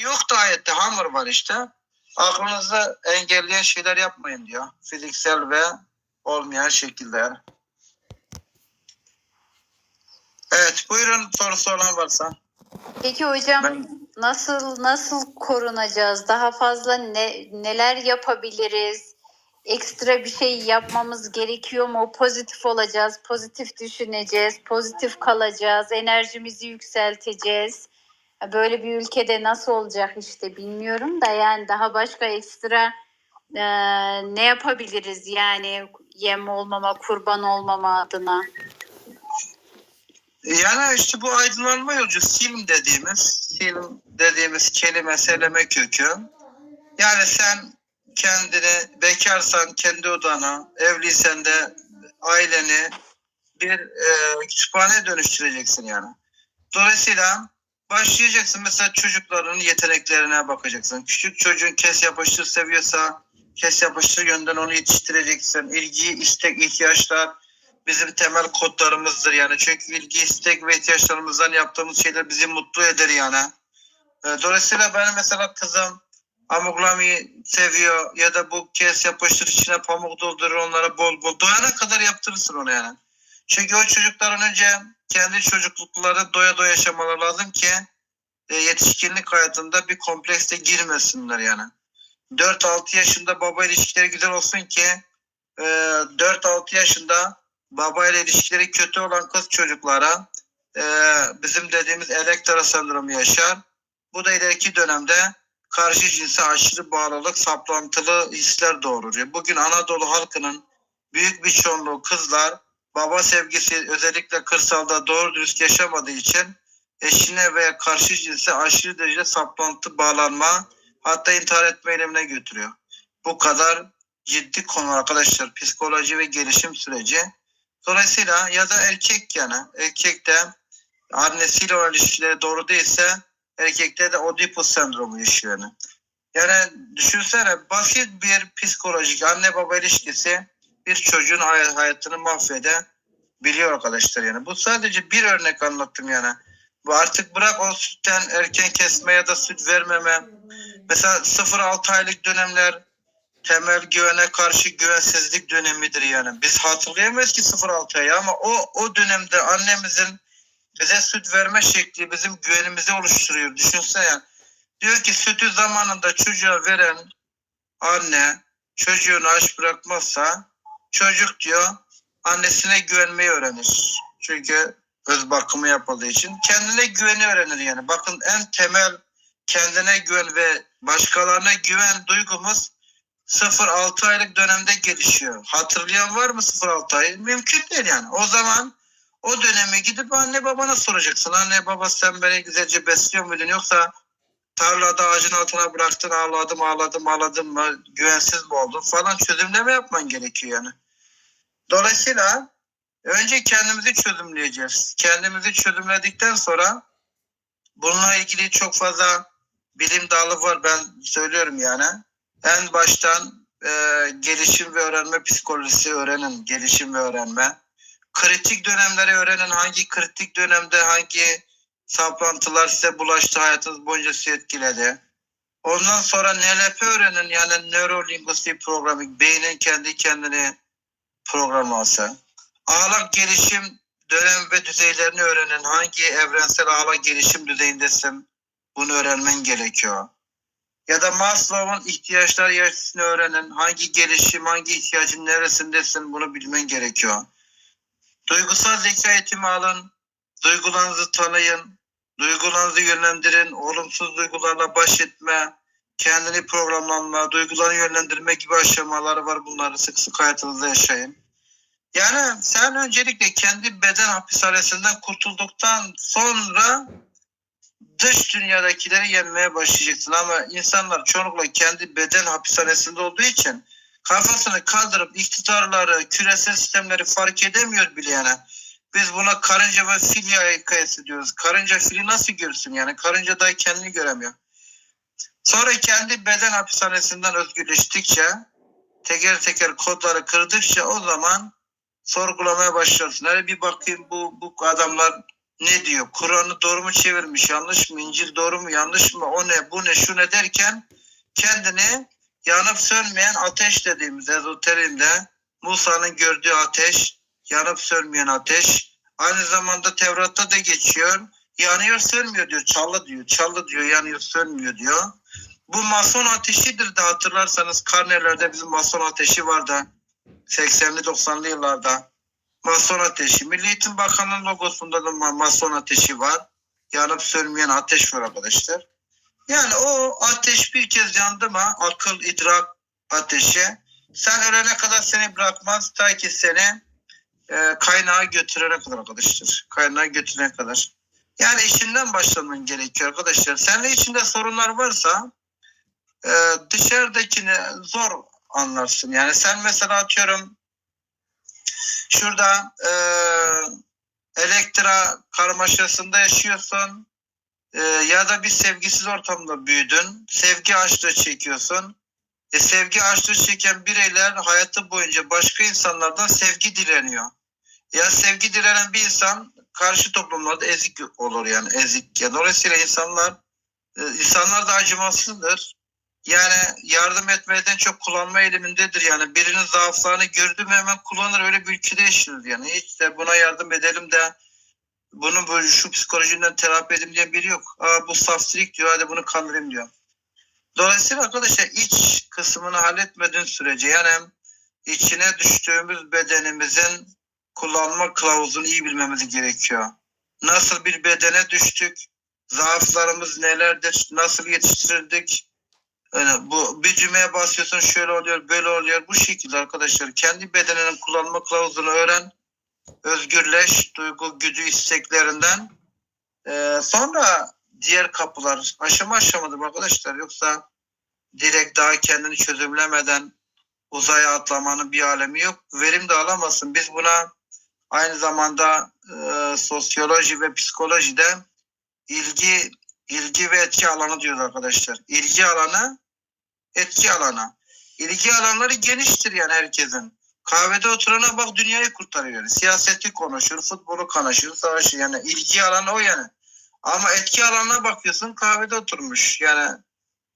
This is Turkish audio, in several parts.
Yok da ayette hamur var işte. Aklınızı engelleyen şeyler yapmayın diyor. Fiziksel ve olmayan şekilde. Evet buyurun sorusu olan varsa. Peki hocam Ben- nasıl nasıl korunacağız? Daha fazla ne neler yapabiliriz? Ekstra bir şey yapmamız gerekiyor mu? Pozitif olacağız, pozitif düşüneceğiz, pozitif kalacağız, enerjimizi yükselteceğiz. Böyle bir ülkede nasıl olacak işte bilmiyorum da yani daha başka ekstra e, ne yapabiliriz yani yem olmama, kurban olmama adına? Yani işte bu aydınlanma yolcu silm dediğimiz, silm dediğimiz kelime seleme kökü. Yani sen kendini bekarsan kendi odana, evliysen de aileni bir e, kütüphane dönüştüreceksin yani. Dolayısıyla başlayacaksın mesela çocukların yeteneklerine bakacaksın. Küçük çocuğun kes yapıştır seviyorsa kes yapıştır yönden onu yetiştireceksin. İlgi, istek, ihtiyaçlar bizim temel kodlarımızdır yani. Çünkü ilgi, istek ve ihtiyaçlarımızdan yaptığımız şeyler bizi mutlu eder yani. E, Dolayısıyla benim mesela kızım amuglami seviyor ya da bu kes yapıştır içine pamuk doldurur onlara bol bol. Doyana kadar yaptırırsın onu yani. Çünkü o çocukların önce kendi çocuklukları doya doya yaşamaları lazım ki e, yetişkinlik hayatında bir komplekste girmesinler yani. 4-6 yaşında baba ilişkileri güzel olsun ki e, 4-6 yaşında baba ile ilişkileri kötü olan kız çocuklara e, bizim dediğimiz elektra sendromu yaşar. Bu da ileriki dönemde karşı cinse aşırı bağlılık, saplantılı hisler doğurur. Bugün Anadolu halkının büyük bir çoğunluğu kızlar baba sevgisi özellikle kırsalda doğru dürüst yaşamadığı için eşine veya karşı cinse aşırı derecede saplantı, bağlanma hatta intihar etme eylemine götürüyor. Bu kadar ciddi konu arkadaşlar. Psikoloji ve gelişim süreci. Dolayısıyla ya da erkek yani erkekte annesiyle olan ilişkileri doğru değilse erkekte de Oedipus sendromu yaşıyor yani. Yani düşünsene basit bir psikolojik anne baba ilişkisi bir çocuğun hay- hayatını mahvedebiliyor arkadaşlar yani. Bu sadece bir örnek anlattım yani. Bu artık bırak o sütten erken kesme ya da süt vermeme. Mesela 0-6 aylık dönemler temel güvene karşı güvensizlik dönemidir yani. Biz hatırlayamayız ki 0-6 ayı ama o, o dönemde annemizin bize süt verme şekli bizim güvenimizi oluşturuyor. Düşünsene yani. Diyor ki sütü zamanında çocuğa veren anne çocuğunu aç bırakmazsa çocuk diyor annesine güvenmeyi öğrenir. Çünkü öz bakımı yapıldığı için kendine güveni öğrenir yani. Bakın en temel kendine güven ve başkalarına güven duygumuz 0-6 aylık dönemde gelişiyor. Hatırlayan var mı 0-6 ay? Mümkün değil yani. O zaman o dönemi gidip anne babana soracaksın. Anne baba sen beni güzelce besliyor muydun yoksa tarlada ağacın altına bıraktın ağladım ağladım ağladım mı güvensiz mi oldun falan çözümleme yapman gerekiyor yani. Dolayısıyla önce kendimizi çözümleyeceğiz. Kendimizi çözümledikten sonra bununla ilgili çok fazla bilim dalı var ben söylüyorum yani. En baştan e, gelişim ve öğrenme psikolojisi öğrenin. Gelişim ve öğrenme. Kritik dönemleri öğrenin. Hangi kritik dönemde hangi saplantılar size bulaştı hayatınız boyunca sizi etkiledi. Ondan sonra NLP öğrenin yani Neuro Linguistic Programming beynin kendi kendini programlaması. Ağlak gelişim dönem ve düzeylerini öğrenin. Hangi evrensel ağlak gelişim düzeyindesin bunu öğrenmen gerekiyor. Ya da Maslow'un ihtiyaçlar hiyerarşisini öğrenin. Hangi gelişim, hangi ihtiyacın neresindesin bunu bilmen gerekiyor. Duygusal zeka eğitimi alın. Duygularınızı tanıyın. Duygularınızı yönlendirin. Olumsuz duygularla baş etme. Kendini programlanma, duygularını yönlendirme gibi aşamaları var. Bunları sık sık hayatınızda yaşayın. Yani sen öncelikle kendi beden hapishanesinden kurtulduktan sonra dış dünyadakileri yenmeye başlayacaksın. Ama insanlar çoğunlukla kendi beden hapishanesinde olduğu için kafasını kaldırıp iktidarları, küresel sistemleri fark edemiyor bile yani. Biz buna karınca ve fil hikayesi diyoruz. Karınca fili nasıl görsün yani? Karınca da kendini göremiyor. Sonra kendi beden hapishanesinden özgürleştikçe teker teker kodları kırdıkça o zaman sorgulamaya başlarsın. Hele bir bakayım bu, bu adamlar ne diyor? Kur'an'ı doğru mu çevirmiş, yanlış mı? İncil doğru mu, yanlış mı? O ne, bu ne, şu ne derken kendini yanıp sönmeyen ateş dediğimiz ezoterimde Musa'nın gördüğü ateş, yanıp sönmeyen ateş. Aynı zamanda Tevrat'ta da geçiyor. Yanıyor sönmüyor diyor. Çalı diyor. Çalı diyor. Yanıyor sönmüyor diyor. Bu mason ateşidir de hatırlarsanız karnelerde bizim mason ateşi vardı. 80'li 90'lı yıllarda. Mason ateşi. Milli Eğitim Bakanı'nın logosunda da ma- mason ateşi var. Yanıp sönmeyen ateş var arkadaşlar. Yani o ateş bir kez yandı mı akıl, idrak ateşi. Sen ölene kadar seni bırakmaz. Ta ki seni e, kaynağa götürene kadar arkadaşlar. Kaynağa götürene kadar. Yani işinden başlaman gerekiyor arkadaşlar. Senin içinde sorunlar varsa e, dışarıdakini zor anlarsın. Yani sen mesela atıyorum şurada e, elektra karmaşasında yaşıyorsun e, ya da bir sevgisiz ortamda büyüdün. Sevgi açlığı çekiyorsun. E, sevgi açlığı çeken bireyler hayatı boyunca başka insanlardan sevgi dileniyor. Ya sevgi dilenen bir insan karşı toplumlarda ezik olur yani ezik. Ya dolayısıyla insanlar e, insanlar da acımasızdır. Yani yardım etmeden çok kullanma eğilimindedir yani. Birinin zaaflarını gördü mü hemen kullanır öyle bir ülkede yaşıyoruz yani. Hiç de buna yardım edelim de bunu böyle şu psikolojiden terapi edeyim diyen biri yok. Aa, bu saftirik diyor hadi bunu kandırayım diyor. Dolayısıyla arkadaşlar iç kısmını halletmediğin sürece yani içine düştüğümüz bedenimizin kullanma kılavuzunu iyi bilmemiz gerekiyor. Nasıl bir bedene düştük? Zaaflarımız nelerdir? Nasıl yetiştirildik? Yani bu bir cümleye basıyorsun şöyle oluyor böyle oluyor. Bu şekilde arkadaşlar kendi bedeninin kullanma kılavuzunu öğren. Özgürleş duygu güdü isteklerinden. Ee, sonra diğer kapılar aşama aşamadır arkadaşlar. Yoksa direkt daha kendini çözümlemeden uzaya atlamanın bir alemi yok. Verim de alamazsın. Biz buna aynı zamanda e, sosyoloji ve psikolojide ilgi ilgi ve etki alanı diyoruz arkadaşlar. İlgi alanı, etki alanı. İlgi alanları geniştir yani herkesin. Kahvede oturana bak dünyayı kurtarıyor yani. Siyaseti konuşur, futbolu konuşur, savaşı yani. ilgi alanı o yani. Ama etki alanına bakıyorsun kahvede oturmuş. Yani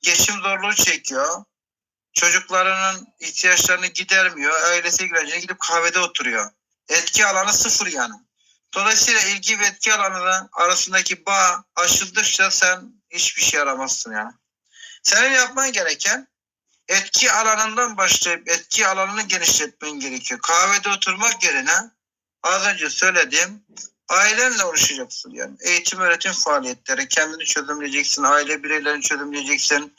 geçim zorluğu çekiyor. Çocuklarının ihtiyaçlarını gidermiyor. Ailesi ilgilenince gidip kahvede oturuyor. Etki alanı sıfır yani. Dolayısıyla ilgi ve etki alanı arasındaki bağ aşıldıkça sen hiçbir şey aramazsın yani. Senin yapman gereken etki alanından başlayıp etki alanını genişletmen gerekiyor. Kahvede oturmak yerine az önce söylediğim ailenle uğraşacaksın yani. Eğitim öğretim faaliyetleri kendini çözümleyeceksin. Aile bireylerini çözümleyeceksin.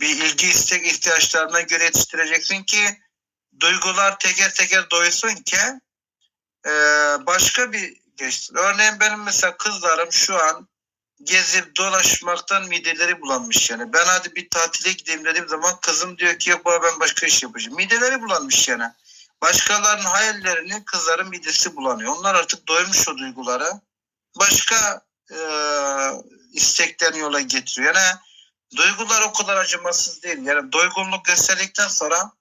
Bir ilgi istek ihtiyaçlarına göre yetiştireceksin ki duygular teker teker doysun ki e, başka bir geçsin. Örneğin benim mesela kızlarım şu an gezip dolaşmaktan mideleri bulanmış yani. Ben hadi bir tatile gideyim dediğim zaman kızım diyor ki yok baba ben başka iş yapacağım. Mideleri bulanmış yani. Başkalarının hayallerini kızların midesi bulanıyor. Onlar artık doymuş o duygulara. Başka e, isteklerini yola getiriyor. Yani duygular o kadar acımasız değil. Yani doygunluk gösterdikten sonra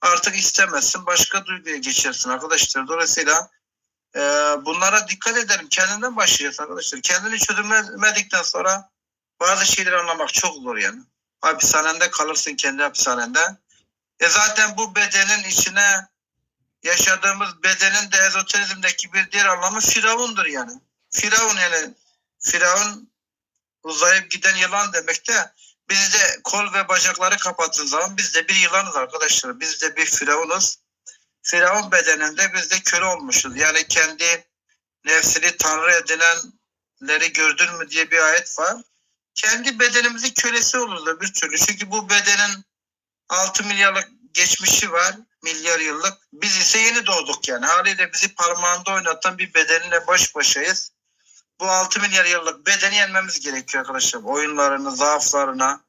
artık istemezsin. Başka duyguya geçersin arkadaşlar. Dolayısıyla e, bunlara dikkat edelim. Kendinden başlayacağız arkadaşlar. Kendini çözümlemedikten sonra bazı şeyleri anlamak çok zor yani. Hapishanende kalırsın kendi hapishanende. E zaten bu bedenin içine yaşadığımız bedenin de ezoterizmdeki bir diğer anlamı Firavundur yani. Firavun yani Firavun uzayıp giden yılan demek de biz de kol ve bacakları kapattığın zaman biz de bir yılanız arkadaşlar. Biz de bir Firavunuz. Firavun bedeninde biz de köle olmuşuz. Yani kendi nefsini tanrı edinenleri gördün mü diye bir ayet var. Kendi bedenimizin kölesi oluruz bir türlü. Çünkü bu bedenin 6 milyarlık geçmişi var. Milyar yıllık. Biz ise yeni doğduk yani. Haliyle bizi parmağında oynatan bir bedenle baş başayız. Bu 6 milyar yıllık bedeni yenmemiz gerekiyor arkadaşlar. Oyunlarını, zaaflarına.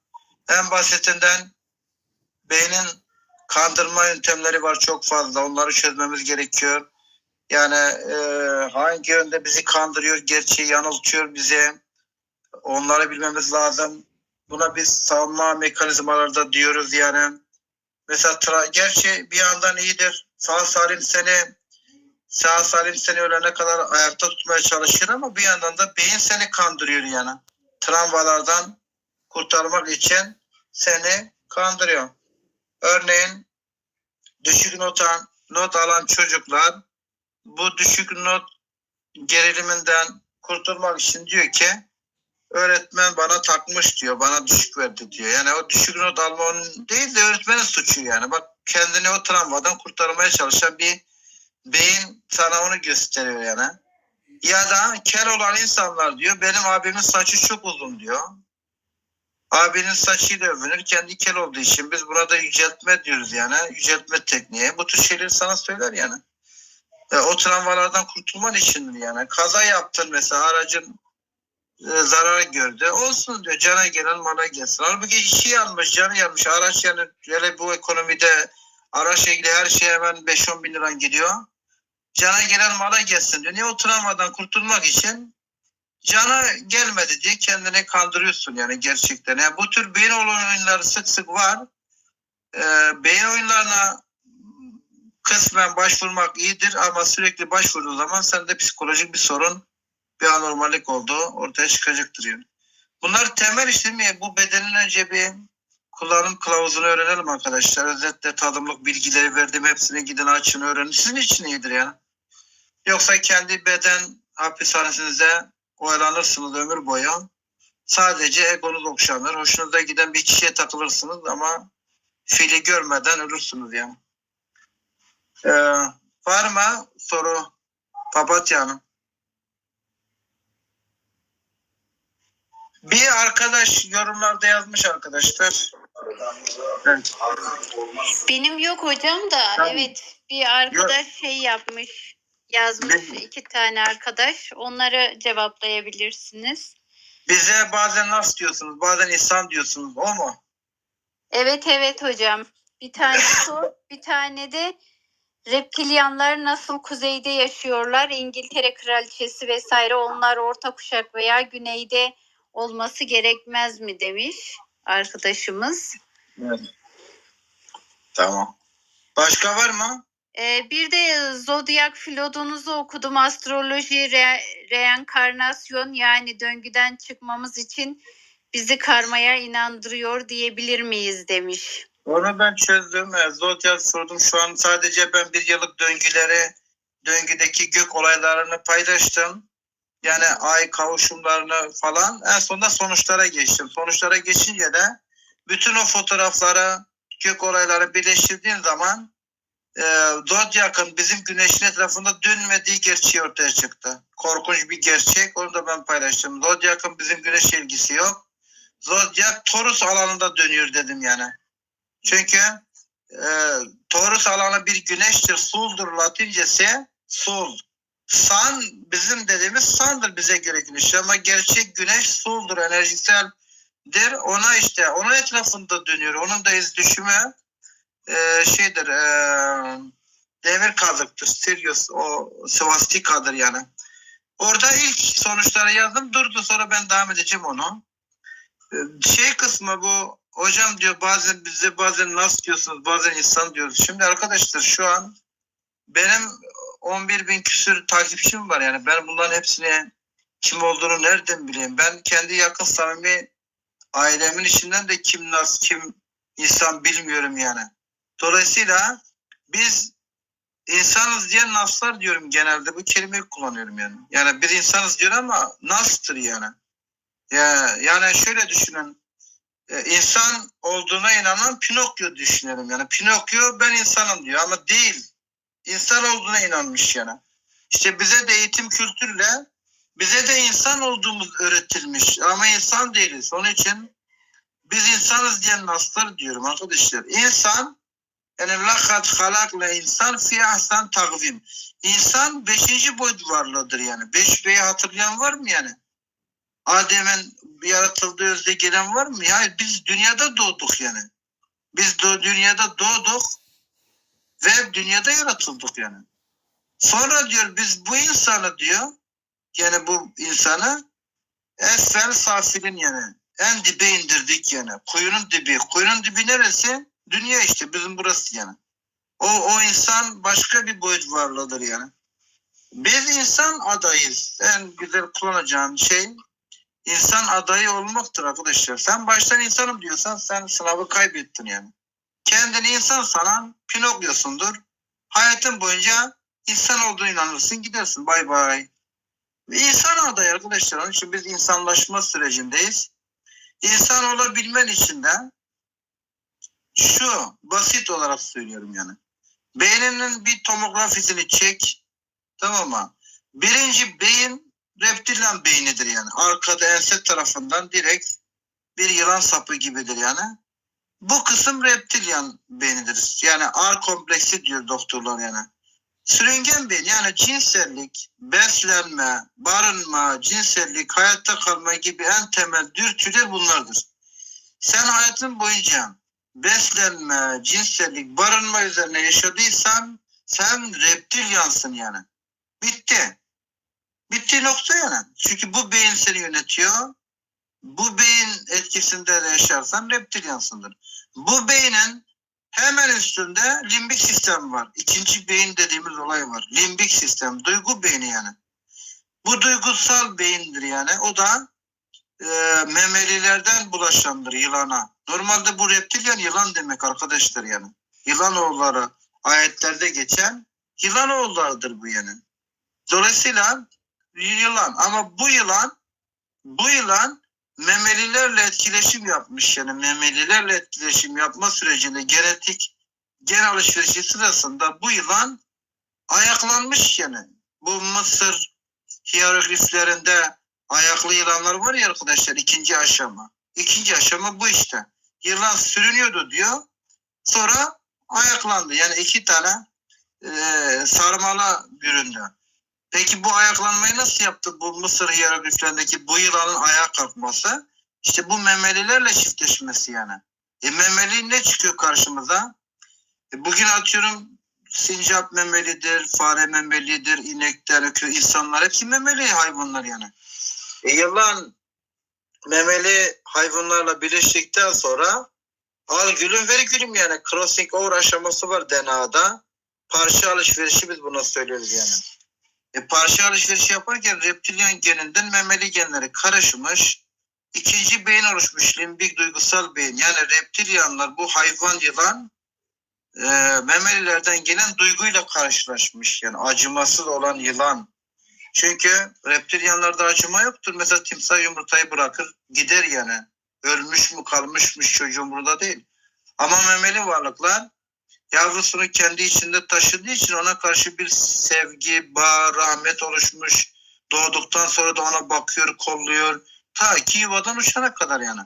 En basitinden beynin kandırma yöntemleri var çok fazla. Onları çözmemiz gerekiyor. Yani e, hangi yönde bizi kandırıyor, gerçeği yanıltıyor bize. Onları bilmemiz lazım. Buna biz savunma mekanizmaları da diyoruz yani. Mesela tra- gerçi bir yandan iyidir. Sağ salim seni Sağ salim seni ölene kadar ayakta tutmaya çalışır ama bir yandan da beyin seni kandırıyor yani. Travmalardan kurtarmak için seni kandırıyor. Örneğin düşük not, alan, not alan çocuklar bu düşük not geriliminden kurtulmak için diyor ki öğretmen bana takmış diyor. Bana düşük verdi diyor. Yani o düşük not alma onun değil de öğretmenin suçu yani. Bak kendini o travmadan kurtarmaya çalışan bir beyin sana onu gösteriyor yani. Ya da kel olan insanlar diyor benim abimin saçı çok uzun diyor. Abinin saçıyla övünür. Kendi kel olduğu için biz buna da yüceltme diyoruz yani. Yüceltme tekniği. Bu tür şeyleri sana söyler yani. E, o travmalardan kurtulman içindir yani. Kaza yaptın mesela aracın e, zarar gördü. Olsun diyor cana gelen mala gelsin. Halbuki işi yanmış, canı yanmış. Araç yani hele bu ekonomide araçla ilgili her şey hemen 5-10 bin lira gidiyor. Cana gelen mala gelsin diyor. Niye o travmadan kurtulmak için cana gelmedi diye kendini kandırıyorsun yani gerçekten. Yani bu tür beyin oyunları sık sık var. Ee, beyin oyunlarına kısmen başvurmak iyidir ama sürekli başvurduğu zaman sende psikolojik bir sorun, bir anormallik olduğu ortaya çıkacaktır yani. Bunlar temel işte mi? Bu bedenin önce bir kullanım kılavuzunu öğrenelim arkadaşlar. Özetle tadımlık bilgileri verdim. Hepsini gidin açın öğrenin. Sizin için iyidir yani. Yoksa kendi beden hapishanesinize oyalanırsınız ömür boyu. Sadece egonuz okşanır. Hoşunuza giden bir kişiye takılırsınız ama fili görmeden ölürsünüz yani. Ee, var mı soru Papatya Hanım? Bir arkadaş yorumlarda yazmış arkadaşlar. Evet. Benim yok hocam da Tamam. evet bir arkadaş şey yapmış yazmış iki tane arkadaş onları cevaplayabilirsiniz. Bize bazen nas diyorsunuz, bazen insan diyorsunuz. O mu? Evet evet hocam bir tane o bir tane de reptilyanlar nasıl kuzeyde yaşıyorlar İngiltere kraliçesi vesaire onlar orta kuşak veya güneyde olması gerekmez mi demiş arkadaşımız. Evet. Tamam. Başka var mı? Ee, bir de zodyak filodonuzu okudum. Astroloji, re- reenkarnasyon yani döngüden çıkmamız için bizi karmaya inandırıyor diyebilir miyiz demiş. Onu ben çözdüm. E, Zodyak sordum. Şu an sadece ben bir yıllık döngüleri, döngüdeki gök olaylarını paylaştım. Yani ay kavuşumlarını falan. En sonunda sonuçlara geçtim. Sonuçlara geçince de bütün o fotoğraflara, gök olayları birleştirdiğin zaman e, Zodyak'ın bizim güneşin etrafında dönmediği gerçeği ortaya çıktı. Korkunç bir gerçek. Onu da ben paylaştım. Zodyak'ın bizim güneşe ilgisi yok. Zodyak Taurus alanında dönüyor dedim yani. Çünkü e, Taurus alanı bir güneştir. Sul'dur latincesi. Sul. Sun bizim dediğimiz sun'dır bize göre güneş. Ama gerçek güneş sul'dur. Enerjiseldir. Ona işte onun etrafında dönüyor. Onun da iz düşümü e, şeydir e, demir kazıktır. Sirius o svastikadır yani. Orada ilk sonuçları yazdım. Durdu sonra ben devam edeceğim onu. E, Şey kısmı bu hocam diyor bazen bize bazen nas diyorsunuz bazen insan diyoruz. Şimdi arkadaşlar şu an benim 11 bin küsür takipçim var yani ben bunların hepsini kim olduğunu nereden bileyim. Ben kendi yakın samimi ailemin içinden de kim nas kim insan bilmiyorum yani. Dolayısıyla biz insanız diye naslar diyorum genelde bu kelimeyi kullanıyorum yani. Yani bir insanız diyor ama nastır yani. Ya, yani şöyle düşünün. e, insan olduğuna inanan Pinokyo düşünelim yani. Pinokyo ben insanım diyor ama değil. İnsan olduğuna inanmış yani. İşte bize de eğitim kültürle bize de insan olduğumuz öğretilmiş ama insan değiliz. Onun için biz insanız diyen naslar diyorum arkadaşlar. İnsan yani lakat halakla insan fi ahsan takvim. İnsan beşinci boyut varlığıdır yani. Beş beyi hatırlayan var mı yani? Adem'in yaratıldığı özde gelen var mı? Hayır biz dünyada doğduk yani. Biz do dünyada doğduk ve dünyada yaratıldık yani. Sonra diyor biz bu insanı diyor yani bu insanı esfel safilin yani en dibe indirdik yani. Kuyunun dibi. Kuyunun dibi neresi? Dünya işte bizim burası yani. O, o insan başka bir boyut varlığıdır yani. Biz insan adayız. En güzel kullanacağın şey insan adayı olmaktır arkadaşlar. Sen baştan insanım diyorsan sen sınavı kaybettin yani. Kendini insan sanan Pinokyo'sundur. Hayatın boyunca insan olduğunu inanırsın gidersin. Bay bay. İnsan adayı arkadaşlar. Onun için biz insanlaşma sürecindeyiz. İnsan olabilmen için de şu basit olarak söylüyorum yani. Beyninin bir tomografisini çek. Tamam mı? Birinci beyin reptilyan beynidir yani. Arkada ense tarafından direkt bir yılan sapı gibidir yani. Bu kısım reptilyan beynidir. Yani R kompleksi diyor doktorlar yani. Sürüngen beyin yani cinsellik, beslenme, barınma, cinsellik, hayatta kalma gibi en temel dürtüler bunlardır. Sen hayatın boyunca beslenme, cinsellik, barınma üzerine yaşadıysan sen reptilyansın yani. Bitti. Bitti nokta yani. Çünkü bu beyin seni yönetiyor. Bu beyin etkisinde de yaşarsan reptilyansındır. Bu beynin hemen üstünde limbik sistem var. İkinci beyin dediğimiz olay var. Limbik sistem, duygu beyni yani. Bu duygusal beyindir yani. O da e, memelilerden bulaşandır yılana. Normalde bu reptilyan yılan demek arkadaşlar yani. Yılan oğulları ayetlerde geçen yılan oğullarıdır bu yani. Dolayısıyla yılan ama bu yılan bu yılan memelilerle etkileşim yapmış yani memelilerle etkileşim yapma sürecinde genetik gen alışverişi sırasında bu yılan ayaklanmış yani. Bu Mısır hierogliflerinde ayaklı yılanlar var ya arkadaşlar ikinci aşama. İkinci aşama bu işte. Yılan sürünüyordu diyor. Sonra ayaklandı. Yani iki tane e, sarmala büründü. Peki bu ayaklanmayı nasıl yaptı bu Mısır hierogliflerindeki bu yılanın ayağa kalkması? İşte bu memelilerle çiftleşmesi yani. E memeli ne çıkıyor karşımıza? E bugün atıyorum sincap memelidir, fare memelidir, inekler, insanlar hepsi memeli hayvanlar yani. E yılan memeli hayvanlarla birleştikten sonra al gülüm ver gülüm yani crossing over aşaması var DNA'da. Parça alışverişi biz buna söylüyoruz yani. E, parça alışverişi yaparken reptilyan geninden memeli genleri karışmış. ikinci beyin oluşmuş limbik duygusal beyin. Yani reptilyanlar bu hayvan yılan e, memelilerden gelen duyguyla karşılaşmış. Yani acımasız olan yılan. Çünkü reptilyanlarda acıma yoktur. Mesela timsah yumurtayı bırakır gider yani. Ölmüş mü kalmışmış çocuğun burada değil. Ama memeli varlıklar yavrusunu kendi içinde taşıdığı için ona karşı bir sevgi, bağ, rahmet oluşmuş. Doğduktan sonra da ona bakıyor, kolluyor. Ta ki yuvadan uçana kadar yani.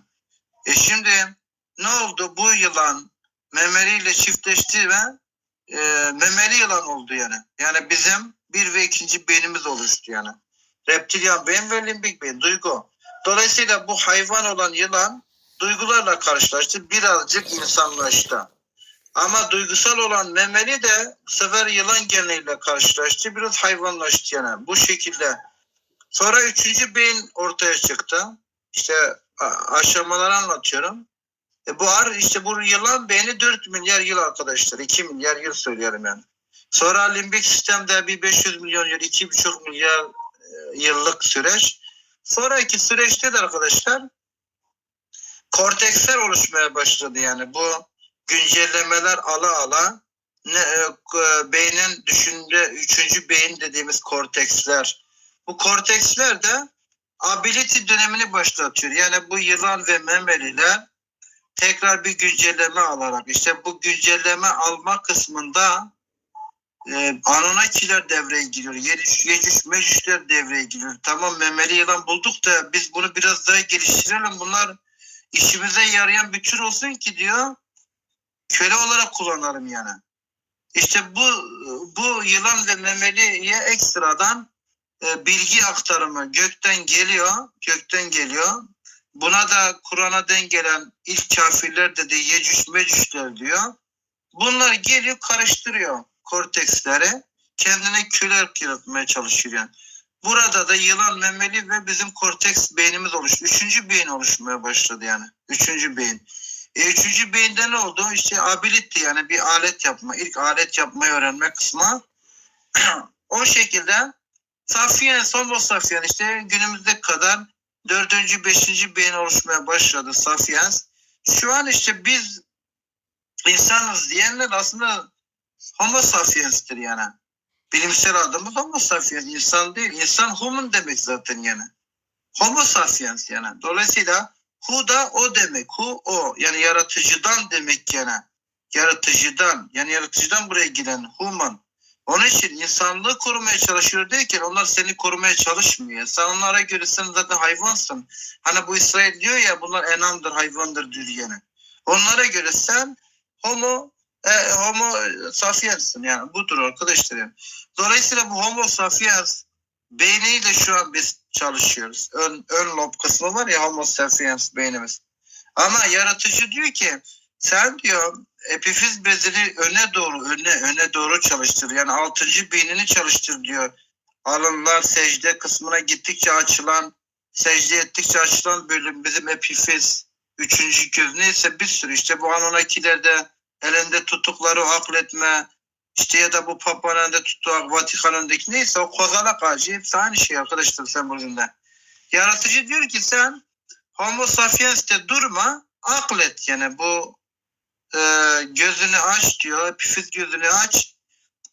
E şimdi ne oldu? Bu yılan memeliyle çiftleşti ve e, memeli yılan oldu yani. Yani bizim bir ve ikinci beynimiz oluştu yani. Reptilyan beyin ve limbik beyin, duygu. Dolayısıyla bu hayvan olan yılan duygularla karşılaştı. Birazcık insanlaştı. Ama duygusal olan memeli de bu sefer yılan geniyle karşılaştı. Biraz hayvanlaştı yani. Bu şekilde. Sonra üçüncü beyin ortaya çıktı. İşte aşamaları anlatıyorum. E bu ar işte bu yılan beyni 4 milyar yıl arkadaşlar. 2 milyar yıl söylüyorum yani. Sonra limbik sistemde bir 500 milyon yıl, 2,5 milyar e, yıllık süreç. Sonraki süreçte de arkadaşlar korteksler oluşmaya başladı yani. Bu güncellemeler ala ala ne, e, e, beynin düşünce üçüncü beyin dediğimiz korteksler. Bu korteksler de ability dönemini başlatıyor. Yani bu yılan ve memeliler tekrar bir güncelleme alarak işte bu güncelleme alma kısmında e, Anunnakiler devreye giriyor. Yecüc, Yecüc Mecücler devreye giriyor. Tamam memeli yılan bulduk da biz bunu biraz daha geliştirelim. Bunlar işimize yarayan bir tür olsun ki diyor köle olarak kullanalım yani. İşte bu bu yılan ve memeliye ekstradan e, bilgi aktarımı gökten geliyor, gökten geliyor. Buna da Kur'an'a denk gelen ilk kafirler dediği Yecüc Mecücler diyor. Bunlar geliyor karıştırıyor korteksleri. Kendine köle yaratmaya çalışıyor yani. Burada da yılan memeli ve bizim korteks beynimiz oluştu. Üçüncü beyin oluşmaya başladı yani. Üçüncü beyin. E, üçüncü beyinde ne oldu? İşte ability yani bir alet yapma. İlk alet yapmayı öğrenme kısmı. O şekilde Sapiens, Homo sapiens işte günümüzde kadar dördüncü, beşinci beyin oluşmaya başladı Sapiens. Şu an işte biz insanız diyenler aslında Homo sapiens'tir yani. Bilimsel adımız Homo sapiens. insan değil. İnsan homun demek zaten yani. Homo sapiens yani. Dolayısıyla hu da o demek. Hu o. Yani yaratıcıdan demek yani. Yaratıcıdan. Yani yaratıcıdan buraya gelen human. Onun için insanlığı korumaya çalışıyor derken onlar seni korumaya çalışmıyor. Sen onlara göre sen zaten hayvansın. Hani bu İsrail diyor ya bunlar enamdır, hayvandır diyor yani. Onlara göre sen homo e, homo sapiens'in yani budur arkadaşlar yani. Dolayısıyla bu homo sapiens beyniyle şu an biz çalışıyoruz. Ön, ön lob kısmı var ya homo sapiens beynimiz. Ama yaratıcı diyor ki sen diyor epifiz bezini öne doğru öne öne doğru çalıştır. Yani altıncı beynini çalıştır diyor. Alınlar secde kısmına gittikçe açılan secde ettikçe açılan bölüm bizim epifiz. Üçüncü göz neyse bir sürü işte bu Anunnakilerde elinde tuttukları akletme işte ya da bu Papa'nın elinde tuttuğu Vatikan önündeki neyse o kozalak ağacı hepsi aynı şey arkadaşlar burada. Yaratıcı diyor ki sen homo sapiens'te durma aklet yani bu e, gözünü aç diyor epifiz gözünü aç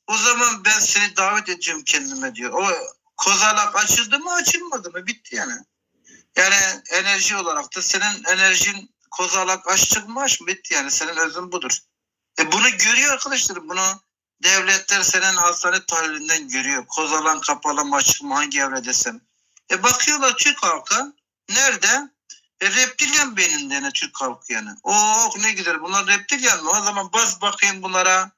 o zaman ben seni davet edeceğim kendime diyor. O kozalak açıldı mı açılmadı mı bitti yani. Yani enerji olarak da senin enerjin kozalak açtık mı aç mı bitti yani senin özün budur. E bunu görüyor arkadaşlar bunu devletler senin hastane tahlilinden görüyor. Kozalan kapalı mı açık mı hangi evredesin. E bakıyorlar Türk halkı nerede? E reptilyan beyninde yani Türk halkı yani. Oh ne güzel bunlar reptilyan mı? O zaman bas bakayım bunlara.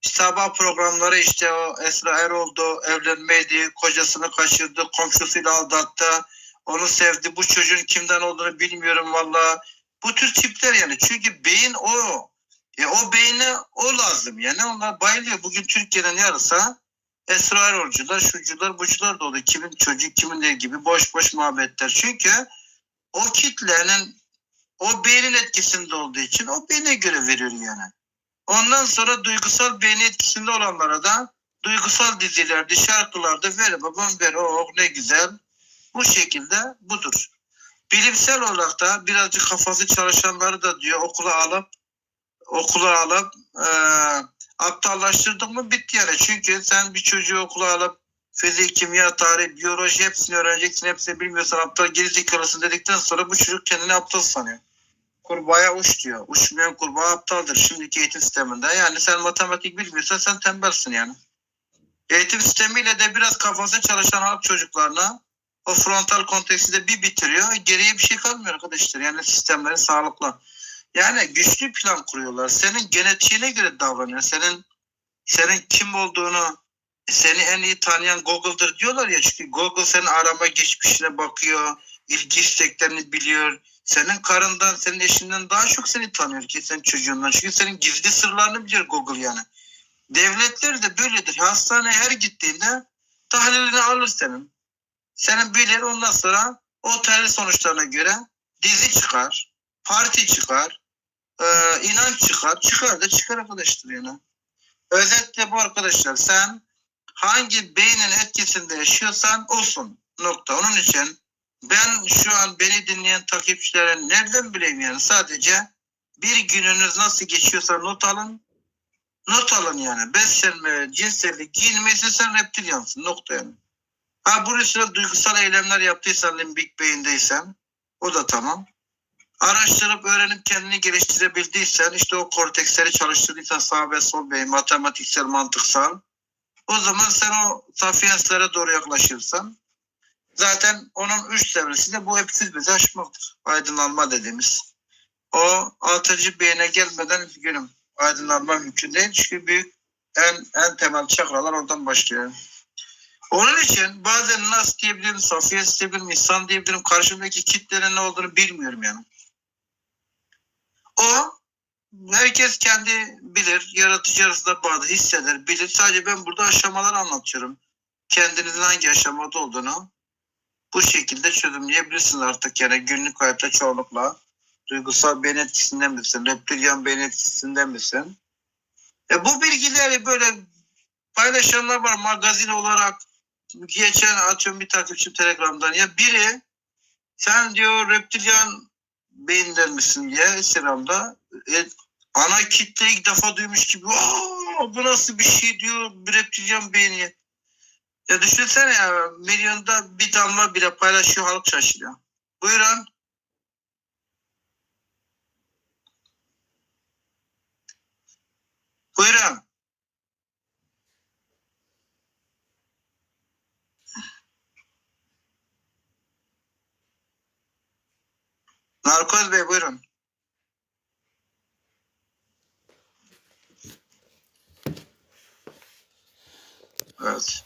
Sabah programları işte o Esra Erol'du, evlenmeydi, kocasını kaçırdı, komşusuyla aldattı. Onu sevdi. Bu çocuğun kimden olduğunu bilmiyorum valla. Bu tür tipler yani. Çünkü beyin o. E o beyne o lazım. Yani onlar bayılıyor. Bugün Türkiye'nin yarısı Esra Erolcular, şucular, bucular da oluyor. Kimin çocuğu, kimin ne gibi boş boş muhabbetler. Çünkü o kitlenin o beynin etkisinde olduğu için o beyne göre veriyor yani. Ondan sonra duygusal beyin etkisinde olanlara da duygusal dizilerde, şarkılarda ver babam ver oh ne güzel. Bu şekilde budur. Bilimsel olarak da birazcık kafası çalışanları da diyor okula alıp okula alıp e, aptallaştırdık mı bitti yani. Çünkü sen bir çocuğu okula alıp fizik, kimya, tarih, biyoloji hepsini öğreneceksin. Hepsini bilmiyorsan aptal gerizekalısın dedikten sonra bu çocuk kendini aptal sanıyor. Kurbağaya uç diyor. Uçmayan kurbağa aptaldır şimdiki eğitim sisteminde. Yani sen matematik bilmiyorsan sen tembelsin yani. Eğitim sistemiyle de biraz kafası çalışan halk çocuklarına o frontal konteksi de bir bitiriyor. Geriye bir şey kalmıyor arkadaşlar. Yani sistemleri sağlıklı. Yani güçlü plan kuruyorlar. Senin genetiğine göre davranıyor. Senin senin kim olduğunu seni en iyi tanıyan Google'dır diyorlar ya çünkü Google senin arama geçmişine bakıyor, ilgi isteklerini biliyor. Senin karından, senin eşinden daha çok seni tanıyor ki senin çocuğundan. Çünkü senin gizli sırlarını biliyor Google yani. Devletler de böyledir. Hastaneye her gittiğinde tahlilini alır senin. Senin bilir ondan sonra o tahlil sonuçlarına göre dizi çıkar, parti çıkar, e, inanç çıkar. Çıkar da çıkar arkadaşlar yani. Özetle bu arkadaşlar sen hangi beynin etkisinde yaşıyorsan olsun nokta. Onun için ben şu an beni dinleyen takipçilere nereden bileyim yani sadece bir gününüz nasıl geçiyorsa not alın. Not alın yani. Beslenme, cinsellik, giyinmeyse sen reptilyansın nokta yani. Ha bunun üstüne duygusal eylemler yaptıysan limbik beyindeysen o da tamam. Araştırıp öğrenip kendini geliştirebildiysen işte o korteksleri çalıştırdıysan sağ ve sol beyin matematiksel mantıksal o zaman sen o sapienslere doğru yaklaşırsan zaten onun üç devresi de bu epifiz bezi aşmaktır. Aydınlanma dediğimiz. O altıncı beyine gelmeden günüm aydınlanma mümkün değil. Çünkü büyük en, en temel çakralar oradan başlıyor. Onun için bazen nas diyebilirim, sapiens diyebilirim, insan diyebilirim. Karşımdaki kitlenin ne olduğunu bilmiyorum yani. O herkes kendi bilir. Yaratıcı arasında bağlı hisseder, bilir. Sadece ben burada aşamaları anlatıyorum. Kendinizin hangi aşamada olduğunu bu şekilde çözümleyebilirsiniz artık. Yani günlük hayatta çoğunlukla. Duygusal beyin etkisinden misin? Reptilyan beyin etkisinden misin? E bu bilgileri böyle paylaşanlar var magazin olarak. Geçen atıyorum bir takipçim Telegram'dan. Ya biri sen diyor reptilyan beyinden misin ya Instagram'da. Ana kitle ilk defa duymuş gibi "Aa, bu nasıl bir şey diyor bir reptilyan beyni. Ya düşünsene ya milyonda bir damla bile paylaşıyor halk şaşırıyor. Buyurun. Buyurun. Narkoz Bey buyurun. Evet.